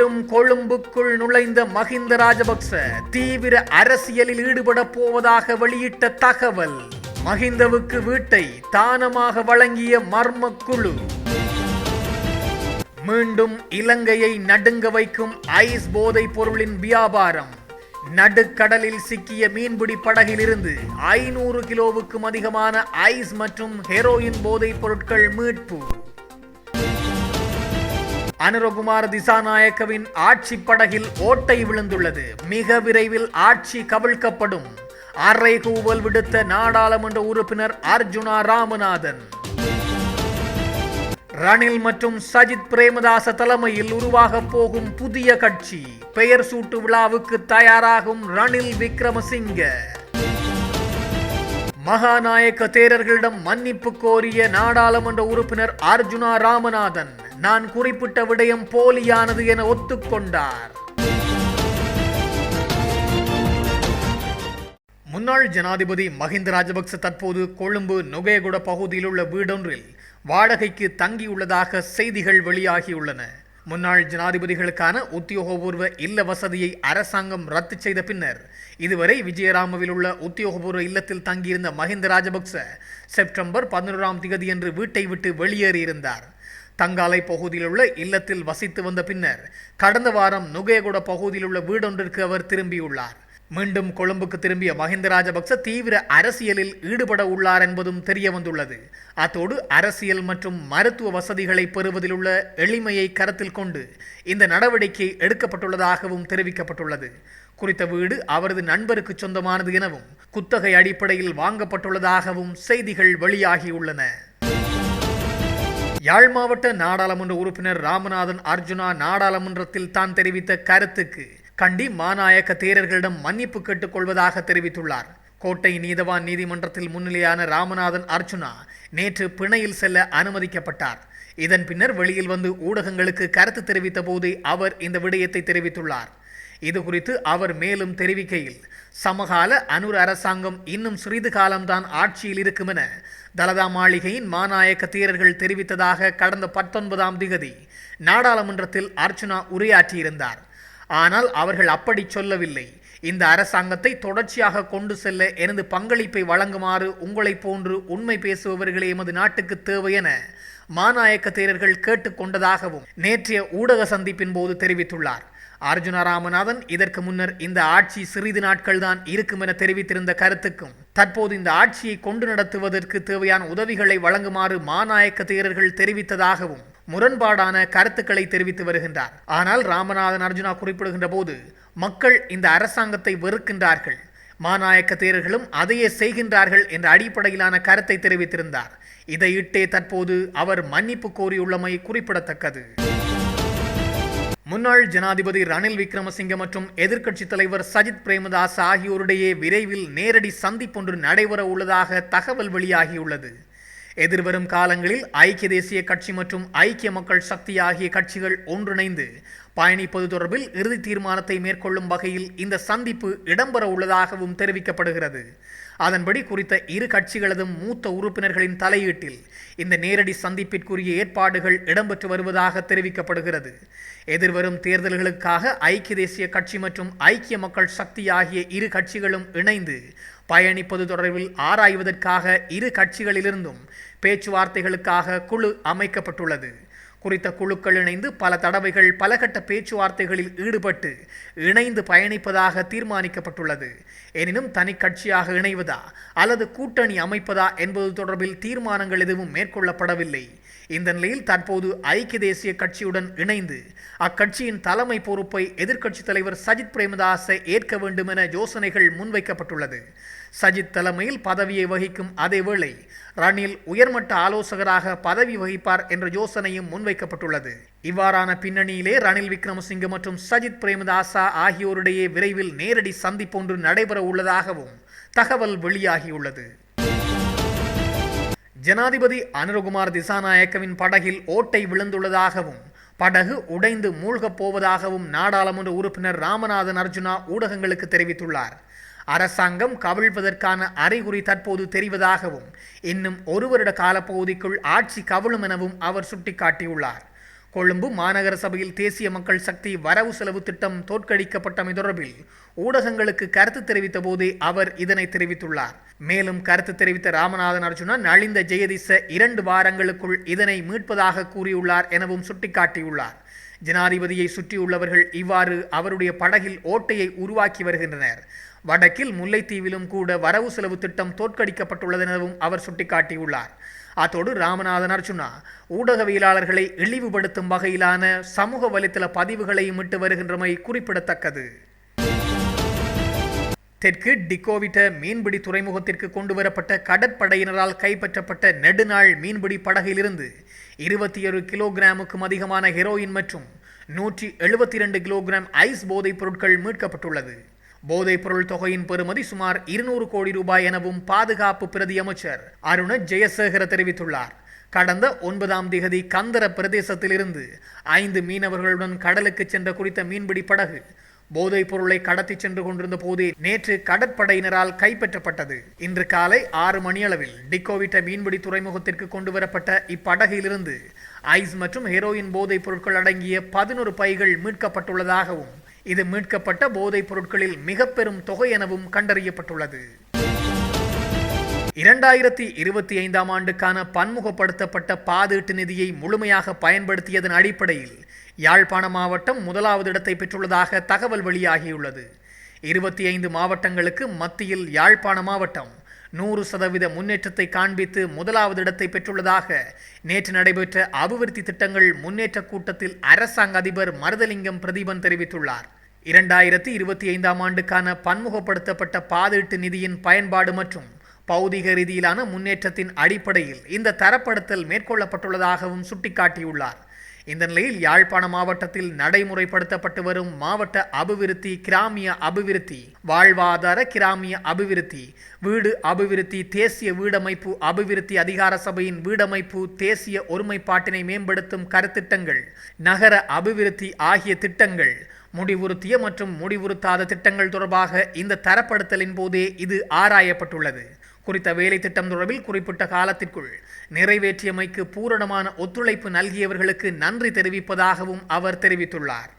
மீண்டும் கொழும்புக்குள் நுழைந்த மஹிந்த ராஜபக்ச தீவிர அரசியலில் ஈடுபட போவதாக வெளியிட்ட தகவல். மஹிந்தவுக்கு வீட்டை தானமாக வழங்கிய மர்ம குழு மீண்டும் இலங்கையை நடுங்க வைக்கும் ஐஸ் போதை பொருளின் வியாபாரம். நடுக்கடலில் சிக்கிய மீன்பிடி படகிலிருந்து ஐநூறு கிலோவுக்கும் அதிகமான ஐஸ் மற்றும் ஹெரோயின் போதைப் பொருட்கள் மீட்பு. அனுரகுமார் திசாநாயக்கவின் ஆட்சி படகில் ஓட்டை விழுந்துள்ளது. மிக விரைவில் ஆட்சி கவிழ்க்கப்படும். அறைகூவல் விடுத்த நாடாளுமன்ற உறுப்பினர் அர்ஜுனா ராமநாதன். ரணில் மற்றும் சஜித் பிரேமதாச தலைமையில் உருவாக போகும் புதிய கட்சி. பெயர் சூட்டு விழாவுக்கு தயாராகும் ரணில் விக்ரமசிங்க. மகாநாயக்க தேரர்களிடம் மன்னிப்பு கோரிய நாடாளுமன்ற உறுப்பினர் அர்ஜுனா ராமநாதன். நான் குறிப்பிட்ட விடயம் போலியானது என ஒத்துக்கொண்டார். முன்னாள் ஜனாதிபதி மஹிந்த ராஜபக்ச தற்போது கொழும்பு நுகேகுட பகுதியில் உள்ள வீடொன்றில் வாடகைக்கு தங்கியுள்ளதாக செய்திகள் வெளியாகியுள்ளன. முன்னாள் ஜனாதிபதிகளுக்கான உத்தியோகபூர்வ இல்ல வசதியை அரசாங்கம் ரத்து செய்த பின்னர் இதுவரை விஜயராமவில் உள்ள உத்தியோகபூர்வ இல்லத்தில் தங்கியிருந்த மஹிந்த ராஜபக்ச செப்டம்பர் பதினோராம் தேதியன்று வீட்டை விட்டு வெளியேறியிருந்தார். தங்காலை பகுதியில் உள்ள இல்லத்தில் வசித்து வந்த பின்னர் கடந்த வாரம் நுகேகுட பகுதியில் உள்ள வீடொன்றிற்கு அவர் திரும்பியுள்ளார். மீண்டும் கொழும்புக்கு திரும்பிய மஹிந்த ராஜபக்ச தீவிர அரசியலில் ஈடுபட உள்ளார் என்பதும் தெரிய வந்துள்ளது அத்தோடு அரசியல் மற்றும் மருத்துவ வசதிகளை பெறுவதில் உள்ள எளிமையை கருத்தில் கொண்டு இந்த நடவடிக்கை எடுக்கப்பட்டுள்ளதாகவும் தெரிவிக்கப்பட்டுள்ளது. குறித்த வீடு அவரது நண்பருக்கு சொந்தமானது எனவும் குத்தகை அடிப்படையில் வாங்கப்பட்டுள்ளதாகவும் செய்திகள் வெளியாகியுள்ளன. யாழ் மாவட்ட நாடாளுமன்ற உறுப்பினர் ராமநாதன் அர்ஜுனா நாடாளுமன்றத்தில் தான் தெரிவித்த கருத்துக்கு கண்டி மாநாயக்க தேரர்களிடம் மன்னிப்பு கேட்டுக்கொள்வதாக தெரிவித்துள்ளார். கோட்டை நீதவான் நீதிமன்றத்தில் முன்னிலையான ராமநாதன் அர்ஜுனா நேற்று பிணையில் செல்ல அனுமதிக்கப்பட்டார். இதன் பின்னர் வெளியில் வந்து ஊடகங்களுக்கு கருத்து தெரிவித்த போதே அவர் இந்த விடயத்தை தெரிவித்துள்ளார். இது குறித்து அவர் மேலும் தெரிவிக்கையில் சமகால அனுர் அரசாங்கம் இன்னும் சிறிது காலம்தான் ஆட்சியில் இருக்கும் என தலதா மாளிகையின் மாநாயக்க தீரர்கள் தெரிவித்ததாக கடந்த பத்தொன்பதாம் திகதி நாடாளுமன்றத்தில் அர்ச்சுனா உரையாற்றியிருந்தார். ஆனால் அவர்கள் அப்படி சொல்லவில்லை. இந்த அரசாங்கத்தை தொடர்ச்சியாக கொண்டு செல்ல எனது பங்களிப்பை வழங்குமாறு உங்களைப் போன்று உண்மை பேசுபவர்களே எமது நாட்டுக்கு தேவை என மாநாயக்க தேரர்கள் கேட்டுக்கொண்டதாகவும் நேற்றைய ஊடக சந்திப்பின் போது தெரிவித்துள்ளார். அர்ஜுன ராமநாதன் இதற்கு முன்னர் இந்த ஆட்சி சிறிது நாட்கள் தான் இருக்கும் என தெரிவித்திருந்த கருத்துக்கும் தற்போது இந்த ஆட்சியை கொண்டு நடத்துவதற்கு தேவையான உதவிகளை வழங்குமாறு மாநாயக்க தேரர்கள் தெரிவித்ததாகவும் முரண்பாடான கருத்துக்களை தெரிவித்து வருகின்றார். ஆனால் ராமநாதன் அர்ஜுனா குறிப்பிடுகின்ற போது மக்கள் இந்த அரசாங்கத்தை வெறுக்கின்றார்கள். மாநாயக்க தேரர்களும் அதையே செய்கின்றார்கள் என்ற அடிப்படையிலான கருத்தை தெரிவித்திருந்தார். இதையிட்டே தற்போது அவர் மன்னிப்பு கோரியுள்ளமை குறிப்பிடத்தக்கது. முன்னாள் ஜனாதிபதி ரணில் விக்ரமசிங்க மற்றும் எதிர்க்கட்சித் தலைவர் சஜித் பிரேமதாஸ் ஆகியோருடைய விரைவில் நேரடி சந்திப்பொன்று நடைபெற உள்ளதாக தகவல் வெளியாகியுள்ளது. எதிர்வரும் காலங்களில் ஐக்கிய தேசிய கட்சி மற்றும் ஐக்கிய மக்கள் சக்தி ஆகிய கட்சிகள் ஒன்றிணைந்து பயணிப்பது தொடர்பில் இறுதி தீர்மானத்தை மேற்கொள்ளும் வகையில் இந்த சந்திப்பு இடம்பெற உள்ளதாகவும் தெரிவிக்கப்படுகிறது. அதன்படி குறித்த இரு கட்சிகளதும் மூத்த உறுப்பினர்களின் தலையீட்டில் இந்த நேரடி சந்திப்பிற்குரிய ஏற்பாடுகள் இடம்பெற்று வருவதாக தெரிவிக்கப்படுகிறது. எதிர்வரும் தேர்தல்களுக்காக ஐக்கிய தேசிய கட்சி மற்றும் ஐக்கிய மக்கள் சக்தி ஆகிய இரு கட்சிகளும் இணைந்து பயணிப்பது தொடர்பில் ஆராய்வதற்காக இரு கட்சிகளிலிருந்தும் பேச்சுவார்த்தைகளுக்காக குழு அமைக்கப்பட்டுள்ளது. குறித்த குழுக்கள் இணைந்து பல தடவைகள் பலகட்ட பேச்சுவார்த்தைகளில் ஈடுபட்டு இணைந்து பயணிப்பதாக தீர்மானிக்கப்பட்டுள்ளது. எனினும் தனி கட்சியாக இணைவதா அல்லது கூட்டணி அமைப்பதா என்பது தொடர்பில் தீர்மானங்கள் எதுவும் மேற்கொள்ளப்படவில்லை. இந்த நிலையில் தற்போது ஐக்கிய தேசிய கட்சியுடன் இணைந்து அக்கட்சியின் தலைமை பொறுப்பை எதிர்க்கட்சித் தலைவர் சஜித் பிரேமதாசை ஏற்க வேண்டும் என யோசனைகள் முன்வைக்கப்பட்டுள்ளது. சஜித் தலைமையில் பதவியை வகிக்கும் அதேவேளை ரணில் உயர்மட்ட ஆலோசகராக பதவி வகிப்பார் என்ற யோசனையும் முன்வைக்கப்பட்டுள்ளது. இவ்வாறான பின்னணியிலே ரணில் விக்ரமசிங்க மற்றும் சஜித் பிரேமதாசா ஆகியோரிடையே விரைவில் நேரடி சந்திப்பொன்று நடைபெற உள்ளதாகவும் தகவல் வெளியாகியுள்ளது. ஜனாதிபதி அனுரகுமார் திசாநாயக்கவின் படகில் ஓட்டை விழுந்துள்ளதாகவும் படகு உடைந்து மூழ்கப் போவதாகவும் நாடாளுமன்ற உறுப்பினர் ராமநாதன் அர்ஜுனா ஊடகங்களுக்கு தெரிவித்துள்ளார். அரசாங்கம் கவிழ்வதற்கான அறிகுறி தற்போது தெரிவதாகவும் இன்னும் ஒரு வருட காலப்பகுதிக்குள் ஆட்சி கவிழும் எனவும் அவர் சுட்டிக்காட்டியுள்ளார். கொழும்பு மாநகர சபையில் தேசிய மக்கள் சக்தி வரவு செலவு திட்டம் தோற்கடிக்கப்பட்டமை தொடர்பில் ஊடகங்களுக்கு கருத்து தெரிவித்த போது அவர் இதனை தெரிவித்துள்ளார். மேலும் கருத்து தெரிவித்த ராமநாதன் அர்ஜுனா நலிந்த ஜெயதிச இரண்டு வாரங்களுக்குள் இதனை மீட்பதாக கூறியுள்ளார் எனவும் சுட்டிக்காட்டியுள்ளார். ஜனாதிபதியை சுற்றியுள்ளவர்கள் இவ்வாறு அவருடைய படகில் ஓட்டையை உருவாக்கி வருகின்றனர். வடக்கில் முல்லைத்தீவிலும் கூட வரவு செலவு திட்டம் தோற்கடிக்கப்பட்டுள்ளதெனவும் அவர் சுட்டிக்காட்டியுள்ளார். அத்தோடு ராமநாதனார் அர்ஜுனா ஊடகவியலாளர்களை இழிவுபடுத்தும் வகையிலான சமூக வலைத்தள பதிவுகளையும் இட்டு வருகின்றமை குறிப்பிடத்தக்கது. தெற்கு டிகோவிட்ட மீன்பிடி துறைமுகத்திற்கு கொண்டு வரப்பட்ட கடற்படையினரால் கைப்பற்றப்பட்ட நெடுநாள் மீன்பிடி படகிலிருந்து இருபத்தி ஒரு கிலோகிராமுக்கும் அதிகமான ஹெரோயின் மற்றும் நூற்றி எழுபத்தி இரண்டு கிலோகிராம் ஐஸ் போதைப் பொருட்கள் மீட்கப்பட்டுள்ளது. போதைப் பொருள் தொகையின் பெறுமதி சுமார் இருநூறு கோடி ரூபாய் எனவும் பாதுகாப்பு பிரதி அமைச்சர் அருண ஜெயசேகர தெரிவித்துள்ளார். கடந்த ஒன்பதாம் திகதி கந்தர பிரதேசத்திலிருந்து ஐந்து மீனவர்களுடன் கடலுக்கு சென்ற குறித்த மீன்பிடி படகு போதைப் பொருளை கடத்தி சென்று கொண்டிருந்த போதே நேற்று கடற்படையினரால் கைப்பற்றப்பட்டது. இன்று காலை ஆறு மணியளவில் டிக்கோவிட்ட மீன்பிடி துறைமுகத்திற்கு கொண்டு வரப்பட்ட இப்படகிலிருந்து ஐஸ் மற்றும் ஹெரோயின் போதைப் பொருட்கள் அடங்கிய பதினொரு பைகள் மீட்கப்பட்டுள்ளதாகவும் இது மீட்கப்பட்ட போதைப் பொருட்களில் மிக பெரும் தொகை எனவும் கண்டறியப்பட்டுள்ளது. இரண்டாயிரத்தி இருபத்தி ஐந்தாம் ஆண்டுக்கான பன்முகப்படுத்தப்பட்ட பாதீட்டு நிதியை முழுமையாக பயன்படுத்தியதன் அடிப்படையில் யாழ்ப்பாண மாவட்டம் முதலாவது இடத்தை பெற்றுள்ளதாக தகவல் வெளியாகியுள்ளது. இருபத்தி ஐந்து மாவட்டங்களுக்கு மத்தியில் யாழ்ப்பாண மாவட்டம் நூறு சதவீத முன்னேற்றத்தை காண்பித்து முதலாவது இடத்தை பெற்றுள்ளதாக நேற்று நடைபெற்ற அபிவிருத்தி திட்டங்கள் முன்னேற்ற கூட்டத்தில் அரசாங்க அதிபர் மருதலிங்கம் பிரதீபன் தெரிவித்துள்ளார். இரண்டாயிரத்தி இருபத்தி ஐந்தாம் ஆண்டுக்கான பன்முகப்படுத்தப்பட்ட பாதீட்டு நிதியின் பயன்பாடு மற்றும் பௌதிக ரீதியிலான முன்னேற்றத்தின் அடிப்படையில் இந்த தரப்படுத்தல் மேற்கொள்ளப்பட்டுள்ளதாகவும் சுட்டிக்காட்டியுள்ளார். இந்த நிலையில் யாழ்ப்பாண மாவட்டத்தில் நடைமுறைப்படுத்தப்பட்டு வரும் மாவட்ட அபிவிருத்தி கிராமிய அபிவிருத்தி வாழ்வாதார கிராமிய அபிவிருத்தி வீடு அபிவிருத்தி தேசிய வீடமைப்பு அபிவிருத்தி அதிகார சபையின் வீடமைப்பு தேசிய ஒருமைப்பாட்டினை மேம்படுத்தும் கருத்திட்டங்கள் நகர அபிவிருத்தி ஆகிய திட்டங்கள் முடிவுறுத்திய மற்றும் முடிவுறுத்தாத திட்டங்கள் தொடர்பாக இந்த தரப்படுத்தலின் போதே இது ஆராயப்பட்டுள்ளது. குறித்த வேலை திட்டம் தொடர்பில் குறிப்பிட்ட காலத்திற்குள் நிறைவேற்றியமைக்கு பூரணமான ஒத்துழைப்பு நல்கியவர்களுக்கு நன்றி தெரிவிப்பதாகவும் அவர் தெரிவித்துள்ளார்.